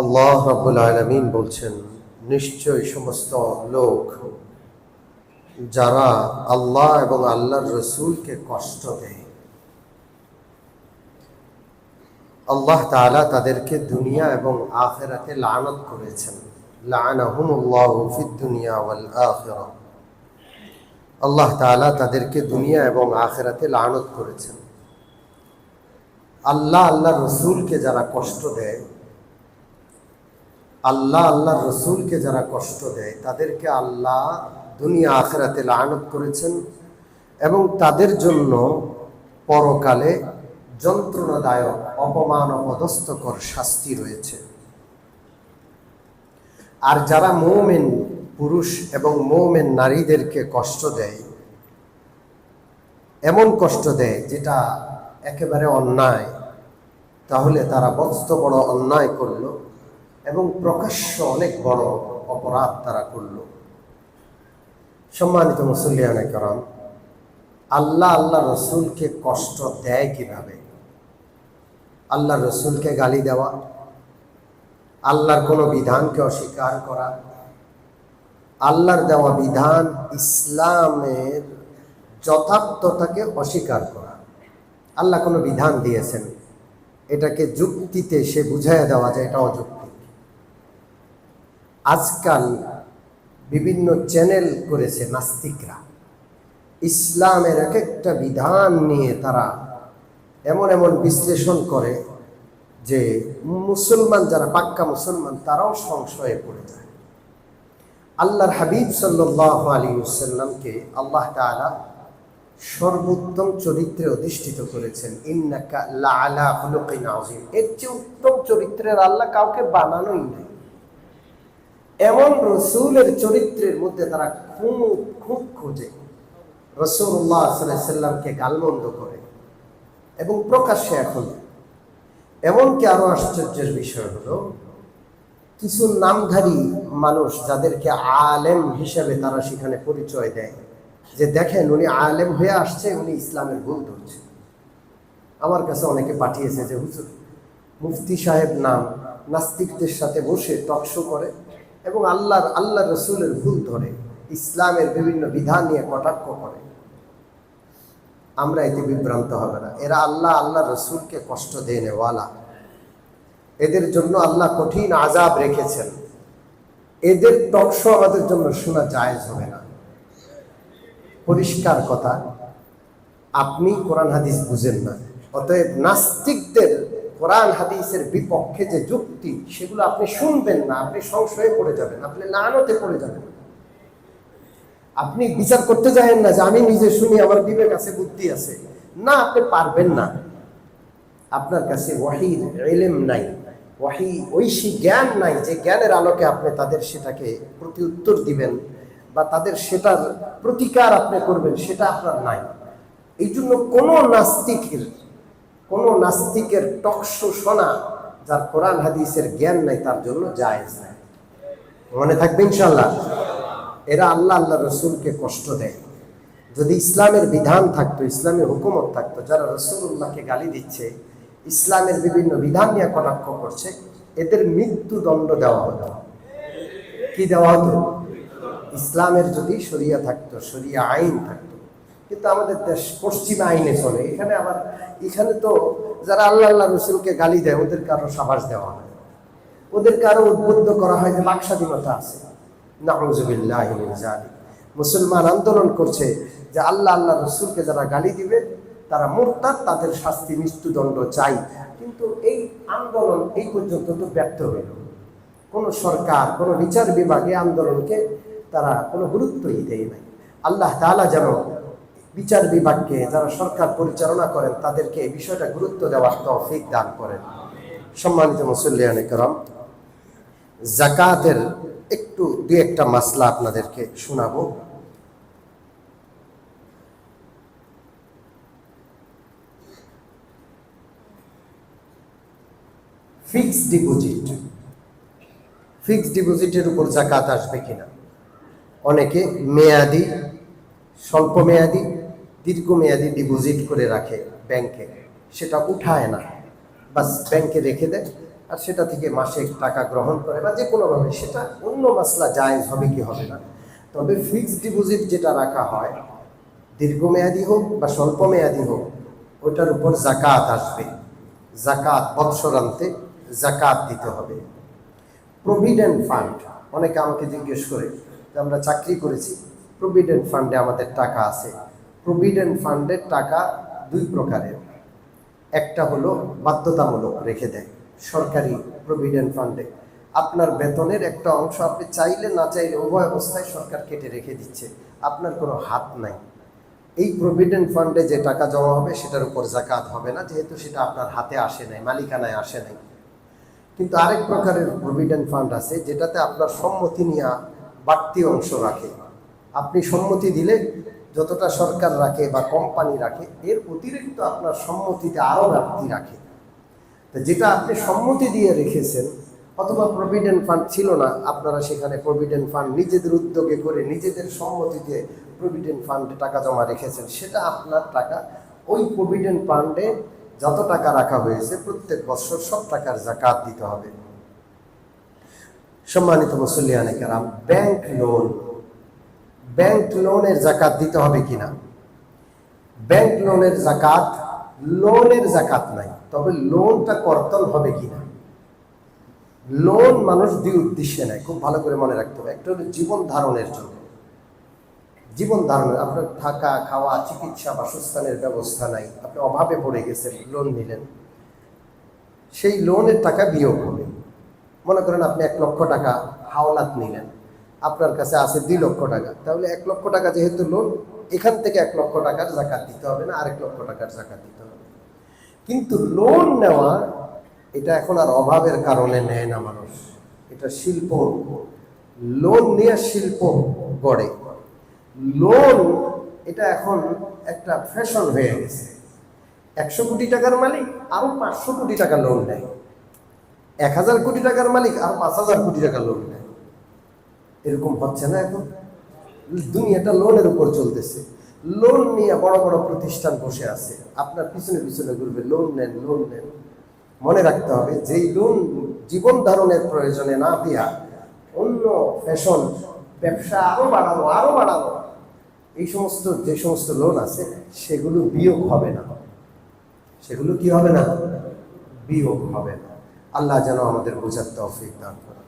আল্লাহ রাব্বুল আলামিন বলছেন, নিশ্চয় সমস্ত লোক যারা আল্লাহ এবং আল্লাহর রসুলকে কষ্ট দেয়, আল্লাহ তাআলা তাদেরকে দুনিয়া এবং আখেরাতে লানত করেছেন। আল্লাহ তাআলা তাদেরকে দুনিয়া এবং আখেরাতে লানত করেছেন। আল্লাহ আল্লাহ রসুলকে যারা কষ্ট দেয় আল্লাহ আল্লাহ রসুলকে যারা কষ্ট দেয়, তাদেরকে আল্লাহ দুনিয়া আখেরাতে লানত করেছেন এবং তাদের জন্য পরকালে যন্ত্রণাদায়ক, অপমান, অপদস্থকর শাস্তি রয়েছে। আর যারা মৌমেন, পুরুষ এবং মৌমেন নারীদেরকে কষ্ট দেয়, এমন কষ্ট দেয় যেটা একেবারে অন্যায়, তাহলে তারা বস্ত বড় অন্যায় করল। এবং প্রকাশ্য অনেক বড় অপরাধ তারা করল। সম্মানিত মুসল্লিয়ানে করাম, আল্লাহ আল্লাহ রসুলকে কষ্ট দেয় কীভাবে? আল্লাহ রসুলকে গালি দেওয়া, আল্লাহর কোনো বিধানকে অস্বীকার করা, আল্লাহর দেওয়া বিধান ইসলামের যথার্থতাকে অস্বীকার করা। আল্লাহ কোনো বিধান দিয়েছেন। এটাকে যুক্তিতে সে বুঝাইয়া দেওয়া যায়, এটা অযুক্তি। আজকাল বিভিন্ন চ্যানেল করেছে নাস্তিকরা। ইসলামের এক একটা বিধান নিয়ে তারা এমন এমন বিশ্লেষণ করে যে মুসলমান যারা পাক্কা মুসলমান, তারাও সংশয়ে পড়ে যায়। আল্লাহর হাবিব সাল্লাহ আলী সাল্লামকে আল্লাহ তালা সর্বোত্তম চরিত্রে অধিষ্ঠিত করেছেন। ইন্নাকা লালা হুলুকিন আজিম এর চেয়ে উত্তম চরিত্রের আল্লাহ কাউকে বানানোই নাই। এমন রসুলের চরিত্রের মধ্যে তারা খুব খুব খোঁজে। রসুল্লাহ সাল্লামকে গালমন্দ করে এবং প্রকাশ্যে এখন। এমনকি আরও আশ্চর্যের বিষয় হলো, কিছু নামধারী মানুষ যাদেরকে আলেম হিসেবে তারা সেখানে পরিচয় দেয়, যে দেখেন উনি আলেম হয়ে আসছে, উনি ইসলামের ভুল ধরছে। আমার কাছে অনেকে পাঠিয়েছে যে, হুজুর, মুফতি সাহেব নাম নাস্তিকদের সাথে বসে টকশো করে। এবং আল্লাহর আল্লাহ রসুলের ভুল ধরে, ইসলামের বিভিন্ন বিধান নিয়ে কটাক্ষ করে। আমরা এতে বিভ্রান্ত হবে না। এরা আল্লাহ আল্লাহ রসুলকে কষ্ট দেয় নেওয়ালা। এদের জন্য আল্লাহ কঠিন আজাব রেখেছেন। এদের টকশো আমাদের জন্য শোনা জায়েজ হবে না। পরিষ্কার কথা, আপনি কোরআন হাদিস বুঝেন না। অতএব নাস্তিকদের কোরআন, হাদিসের বিপক্ষে যে যুক্তি, সেগুলো আপনি শুনবেন না, আপনি সংশয়ে পড়ে যাবেন, আপনি লানতে পড়ে যাবেন। আপনি বিচার করতে যাবেন না যে আমি নিজে শুনি, আমার বিবেক আছে বুদ্ধি আছে। না, আপনি পারবেন না। আপনার কাছে ওয়াহির এলেম নাই, ওয়াহি, ঐশী জ্ঞান নাই যে জ্ঞানের আলোকে আপনি তাদের সেটাকে প্রতি উত্তর দিবেন বা তাদের সেটার প্রতিকার আপনি করবেন, সেটা আপনার নাই। এই জন্য কোনো নাস্তিকের কোনো নাস্তিকের টকশো শোনা যার কোরআন হাদিসের জ্ঞান নাই, তার জন্য জায়েজ নাই। মনে থাকবে ইনশাল্লাহ এরা আল্লাহ আল্লাহ রসুলকে কষ্ট দেয়। যদি ইসলামের বিধান থাকতো ইসলামের হুকুমত থাকতো, যারা রসুল্লাহকে গালি দিচ্ছে, ইসলামের বিভিন্ন বিধান নিয়ে কটাক্ষ করছে, এদের মৃত্যুদণ্ড দেওয়া হতো। কি দেওয়া হতো? ইসলামের যদি সরিয়া থাকতো সরিয়া আইন থাকতো কিন্তু আমাদের দেশ পশ্চিমা আইনে চলে। এখানে আবার, এখানে তো যারা আল্লাহ আল্লাহ রসুলকে গালি দেয় ওদেরকে আরও সাবাস দেওয়া হয় ওদেরকে আরও উদ্বুদ্ধ করা হয় যে বাক স্বাধীনতা আছে। নাহজুবিল্লাহ মুসলমান আন্দোলন করছে যে আল্লাহ আল্লাহ রসুলকে যারা গালি দিবে, তারা মোরতাদ, তাদের শাস্তি মৃত্যুদণ্ড চাই। কিন্তু এই আন্দোলন এই পর্যন্ত তো ব্যর্থ হইল। কোনো সরকার, কোনো বিচার বিভাগে আন্দোলনকে তারা কোনো গুরুত্বই দেয় নাই। আল্লাহ তালা যেন বিচার বিভাগকে যারা সরকার পরিচালনা করেন, তাদেরকে এই বিষয়টা গুরুত্ব দেওয়ার তৌফিক দান করেন। সম্মানিত মুসল্লিয়ান করম জাকাতের একটু দু একটা মাসলা আপনাদেরকে শোনাবো। Fixed deposit. ফিক্সড ডিপোজিটের উপর জাকাত আসবে কিনা? অনেকে মেয়াদি, স্বল্প মেয়াদি দীর্ঘমেয়াদী ডিপোজিট করে রাখে ব্যাংকে সেটা উঠায় না। বাস ব্যাংকে রেখে দেয় আর সেটা থেকে মাসে টাকা গ্রহণ করে বা যে কোনোভাবে সেটা অন্য মাসলা জায়েজ হবে কি হবে না। তবে ফিক্সড ডিপোজিট যেটা রাখা হয়, দীর্ঘমেয়াদী হোক বা স্বল্প মেয়াদী হোক, ওটার উপর জাকাত আসবে। জাকাত বৎসরান্তে জাকাত দিতে হবে। প্রভিডেন্ট ফান্ড অনেকে আমাকে জিজ্ঞেস করে যে আমরা চাকরি করেছি প্রভিডেন্ট ফান্ডে আমাদের টাকা আছে। প্রভিডেন্ট ফান্ডের টাকা দুই প্রকারের। একটা হলো বাধ্যতামূলক রেখে দেয়, সরকারি প্রভিডেন্ট ফান্ডে আপনার বেতনের একটা অংশ আপনি চাইলে না চাইলে উভয় অবস্থায় সরকার কেটে রেখে দিচ্ছে, আপনার কোনো হাত নাই। এই প্রভিডেন্ট ফান্ডে যে টাকা জমা হবে সেটার উপর জাকাত হবে না, যেহেতু সেটা আপনার হাতে আসে নাই, মালিকানায় আসে নাই। কিন্তু আরেক প্রকারের প্রভিডেন্ট ফান্ড আছে, যেটাতে আপনার সম্মতি নিয়ে বাড়তি অংশ রাখে। আপনি সম্মতি দিলে যতটা সরকার রাখে বা কোম্পানি রাখে, এর অতিরিক্ত আপনার সম্মতিতে আরও বাড়তি রাখে। তো যেটা আপনি সম্মতি দিয়ে রেখেছেন, অথবা প্রভিডেন্ট ফান্ড ছিল না, আপনারা সেখানে প্রভিডেন্ট ফান্ড নিজেদের উদ্যোগে করে নিজেদের সম্মতিতে প্রভিডেন্ট ফান্ডে টাকা জমা রেখেছেন, সেটা আপনার টাকা ওই প্রভিডেন্ট ফান্ডে যত টাকা রাখা হয়েছে, প্রত্যেক বছর সব টাকার জাকাত দিতে হবে। সম্মানিত মুসল্লিয়ানে ব্যাংক লোন ব্যাংক লোনের জাকাত দিতে হবে কিনা? ব্যাংক লোনের জাকাত লোনের জাকাত নাই, তবে লোনটা কর্তন হবে কিনা? লোন মানুষ দুই উদ্দেশ্যে নেয়, খুব ভালো করে মনে রাখতে হবে। একটা হলো জীবন ধারণের জন্য। জীবন ধারণের, আপনার থাকা, খাওয়া, চিকিৎসা, বাসস্থানের ব্যবস্থা নাই, আপনি অভাবে পড়ে গেছেন, লোন নিলেন। সেই লোনের টাকা বিয়োগ হবে। মনে করেন আপনি এক লক্ষ টাকা হাওলাত নিলেন। আপনার কাছে আছে দুই লক্ষ টাকা। তাহলে এক লক্ষ টাকা যেহেতু লোন, এখান থেকে এক লক্ষ টাকার জাকাত দিতে হবে না, আরেক লক্ষ টাকার জাকাত দিতে হবে। কিন্তু লোন নেওয়া, এটা এখন আর অভাবের কারণে নেয় না মানুষ। এটা শিল্প লোন নিয়ে শিল্প গড়ে। লোন, এটা এখন একটা ফ্যাশন হয়ে গেছে। একশো কোটি টাকার মালিক আরও পাঁচশো কোটি টাকা লোন নেয়। এক হাজার কোটি টাকার মালিক আর পাঁচ হাজার কোটি টাকা লোন নেয়। এরকম হচ্ছে না এখন। দুনিয়াটা লোনের উপর চলতেছে। লোন নিয়ে বড় বড় প্রতিষ্ঠান বসে আছে। আপনার পিছনে পিছনে ঘুরবে লোন নেন লোন নেন। মনে রাখতে হবে, যেই লোন জীবন ধারণের প্রয়োজনে না দিয়া অন্য ফ্যাশন ব্যবসা আরও বাড়ানো আরও বাড়ানো এই সমস্ত, যে সমস্ত লোন আছে, সেগুলো বিয়োগ হবে না। সেগুলো কি হবে না? বিয়োগ হবে না। আল্লাহ যেন আমাদের বোঝার তৌফিক দান করে